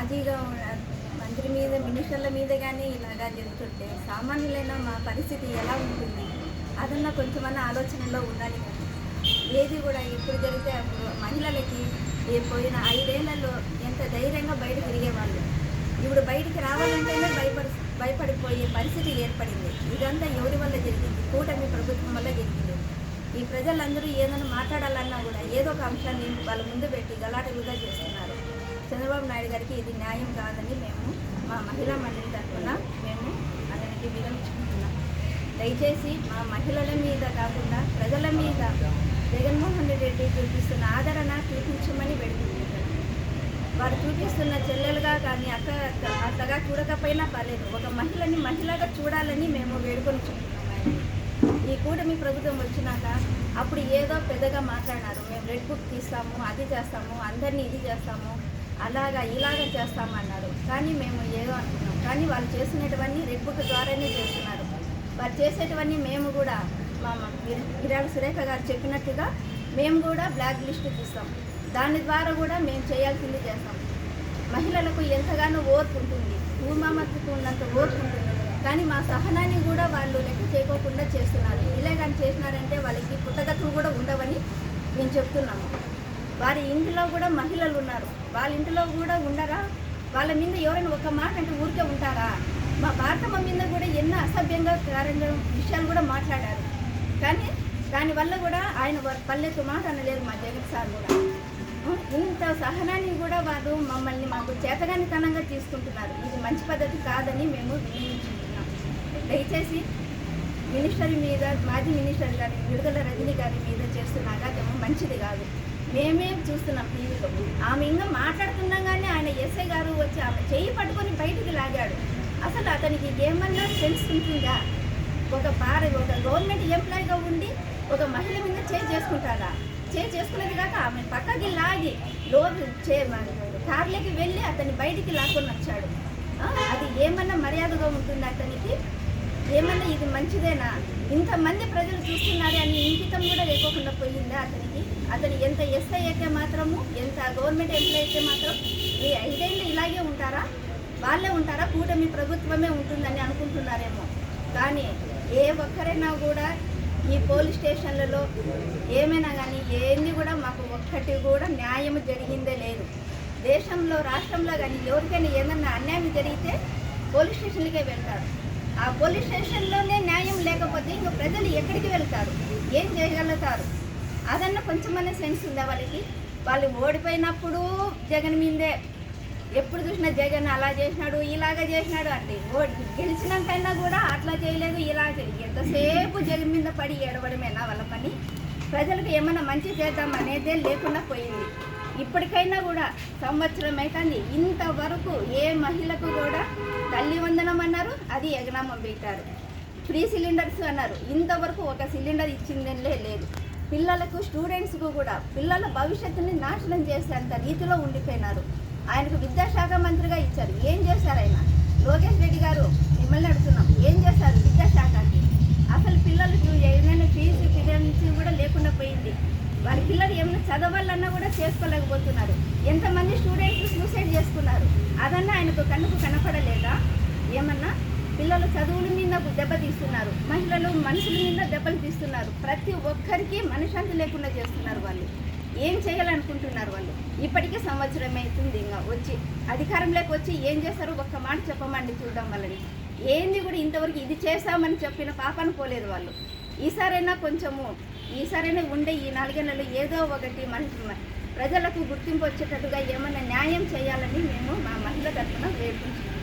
మాజీగా మంత్రి మీద మినిస్టర్ల మీద కానీ ఇలాగా జరుగుతుంటే సామాన్యులైన మా పరిస్థితి ఎలా ఉంటుంది? అదన్నా కొంచెమన్నా ఆలోచనలో ఉండాలి కదా. ఏది కూడా ఎప్పుడు జరిగితే అప్పుడు మహిళలకి ఏ పోయిన ఐదేళ్ళలో ఎంత ధైర్యంగా బయట తిరిగేవాళ్ళు? ఇప్పుడు బయటికి రావాలంటేనే భయపడి భయపడిపోయే పరిస్థితి ఏర్పడింది. ఇదంతా ఎవరి వల్ల జరిగింది? కూటమి ప్రభుత్వం వల్ల జరిగింది. ఈ ప్రజలందరూ ఏదైనా మాట్లాడాలన్నా కూడా ఏదో ఒక అంశాన్ని వాళ్ళ ముందు పెట్టి గలాటలుగా చేస్తున్నారు. చంద్రబాబు నాయుడు గారికి ఇది న్యాయం కాదని మేము మా మహిళా మండలి తరఫున మేము అతనికి విరమించుకుంటున్నాం దయచేసి మా మహిళల మీద కాకుండా ప్రజల మీద జగన్మోహన్ రెడ్డి చూపిస్తున్న ఆదరణ చూపించమని వేడుకుంటున్నాను వారు చూపిస్తున్న చెల్లెలుగా కానీ అక్క అత్తగా చూడకపోయినా పర్లేదు. ఒక మహిళని మహిళగా చూడాలని మేము వేడుకొని చెప్తున్నాం ఈ కూటమి ప్రభుత్వం వచ్చినాక అప్పుడు ఏదో పెద్దగా మాట్లాడినారు. మేము రెడ్ బుక్ తీస్తాము అది చేస్తాము అందరినీ ఇది చేస్తాము అలాగా ఇలాగా చేస్తామన్నారు. కానీ మేము ఏదో అనుకున్నాం. కానీ వాళ్ళు చేసినటువన్నీ రెడ్ బుక్ ద్వారానే చేస్తున్నారు. వారు చేసేటివన్నీ మేము కూడా మా మా గిరాల సురేఖ గారు చెప్పినట్టుగా మేము కూడా బ్లాక్ లిస్ట్ తీస్తాం. దాని ద్వారా కూడా మేము చేయాల్సింది చేస్తాం. మహిళలకు ఎంతగానో ఓర్పు ఉంటుంది. భూమామతకు ఉన్నంత ఓర్పు ఉంటుంది. కానీ మా సహనాన్ని కూడా వాళ్ళు లెక్క చేయకోకుండా చేస్తున్నారు. ఇలా కానీ చేసినారంటే వాళ్ళకి పుట్టగతులు కూడా ఉండవని మేము చెప్తున్నాము. వారి ఇంటిలో కూడా మహిళలు ఉన్నారు. వాళ్ళ ఇంటిలో కూడా ఉండరా? వాళ్ళ మీద ఎవరైనా ఒక మాట అంటే ఊరికే ఉంటారా? మా భారతమ్మ మీద కూడా ఎన్నో అసభ్యంగా కారణంగా విషయాలు కూడా మాట్లాడారు. కానీ దానివల్ల కూడా ఆయన పల్లెకు మాట అనలేరు మా జగన్ సార్ కూడా. ఇంత సహనాన్ని కూడా వారు మమ్మల్ని మాకు చేతగానితనంగా తీసుకుంటున్నారు. ఇది మంచి పద్ధతి కాదని మేము వినియోగించుకుంటున్నాం. దయచేసి మినిస్టర్ మీద మాజీ మినిస్టర్ గారి విడుదల రజనీ గారి మీద చేస్తున్న అగాధము మంచిది కాదు. మేమే చూస్తున్నాం టీవీలో. ఆమె ఇంకా మాట్లాడుతుండగానే ఆయన ఎస్ఐ గారు వచ్చి ఆమె చేయి పట్టుకొని బయటికి లాగాడు. అసలు అతనికి ఏమన్నా సెన్స్ ఉంటుందా? ఒక పార ఒక గవర్నమెంట్ ఎంప్లాయీగా ఉండి ఒక మహిళ మీద చేయి చేసుకుంటారా చే చేసుకునేది కాక ఆమె పక్కకి లాగి లోపు చే కార్లోకి వెళ్ళి అతన్ని బయటికి లాక్కొని వచ్చాడు. అది ఏమన్నా మర్యాదగా ఉంటుంది అతనికి? ఏమన్నా ఇది మంచిదేనా? ఇంతమంది ప్రజలు చూస్తున్నారే అని ఇంకితం కూడా లేకోకుండా పోయిందా అతనికి? అతను ఎంత ఎస్ఐ అయితే మాత్రము ఎంత గవర్నమెంట్ ఎంప్లాయ్ అయితే మాత్రం ఈ ఐదేళ్ళు ఇలాగే ఉంటారా? వాళ్ళే ఉంటారా? కూటమి ప్రభుత్వమే ఉంటుందని అనుకుంటున్నారేమో. కానీ ఏ ఒక్కరైనా కూడా ఈ పోలీస్ స్టేషన్లలో ఏమైనా కానీ ఏంది కూడా మాకు ఒక్కటి కూడా న్యాయం జరిగిందే లేదు. దేశంలో రాష్ట్రంలో కానీ ఎవరికైనా ఏదన్నా అన్యాయం జరిగితే పోలీస్ స్టేషన్లకే వెళ్తారు. ఆ పోలీస్ స్టేషన్లోనే న్యాయం లేకపోతే ఇంకా ప్రజలు ఎక్కడికి వెళ్తారు? ఏం చేయగలుగుతారు? అదన్నా కొంచెమన్నా సెన్స్ ఉందా వాళ్ళకి? వాళ్ళు ఓడిపోయినప్పుడు జగన్ మీదే ఎప్పుడు చూసినా జగన్ అలా చేసినాడు ఇలాగా చేసినాడు అంటే ఓ గెలిచినాకైనా కూడా అట్లా చేయలేదు ఇలా చేయలేదు ఎంతసేపు జగన్ మీద పడి ఏడవడమేనా వాళ్ళ పని? ప్రజలకు ఏమైనా మంచి చేద్దాం అనేదే లేకుండా పోయింది. ఇప్పటికైనా కూడా సంవత్సరం అవుతుంది ఇంతవరకు ఏ మహిళకు కూడా తల్లి వందనం అన్నారు అది ఎగనామం పెట్టారు. ఫ్రీ సిలిండర్స్ అన్నారు. ఇంతవరకు ఒక సిలిండర్ ఇచ్చిందే లేదు. పిల్లలకు స్టూడెంట్స్కు కూడా పిల్లల భవిష్యత్తుని నాశనం చేసేంత రీతిలో ఉండిపోయినారు. ఆయనకు విద్యాశాఖ మంత్రిగా ఇచ్చారు. ఏం చేశారు ఆయన? లోకేష్ రెడ్డి గారు మిమ్మల్ని అడుగుతున్నాం. ఏం చేశారు విద్యాశాఖకి? అసలు పిల్లలకు ఏదైనా ఫీజు ఫిరెన్సీ కూడా లేకుండా పోయింది. వారి పిల్లలు ఏమైనా చదవాలన్నా కూడా చేసుకోలేకపోతున్నారు. ఎంతమంది స్టూడెంట్స్ సూసైడ్ చేసుకున్నారు? అదన్నా ఆయనకు కన్నుకు కనపడలేదా? ఏమన్నా? పిల్లలు చదువుల మీద దెబ్బతీస్తున్నారు మహిళలు మనుషుల మీద దెబ్బలు తీస్తున్నారు. ప్రతి ఒక్కరికి మనశ్శాంతి లేకుండా చేస్తున్నారు వాళ్ళు. ఏం చేయాలనుకుంటున్నారు వాళ్ళు? ఇప్పటికే సంవత్సరం అవుతుంది ఇంకా వచ్చి. అధికారంలోకి వచ్చి ఏం చేస్తారు? ఒక్క మాట చెప్పమండి చూద్దాం వాళ్ళని ఏంది కూడా ఇంతవరకు ఇది చేస్తామని చెప్పిన పాపను పోలేదు వాళ్ళు. ఈసారైనా కొంచెము ఈసారైనా ఉండే ఈ నాలుగేళ్ళలో ఏదో ఒకటి మన ప్రజలకు గుర్తింపు వచ్చేటట్టుగా ఏమైనా న్యాయం చేయాలని మేము మా మహిళ తరఫున వేడుకుంటున్నాం.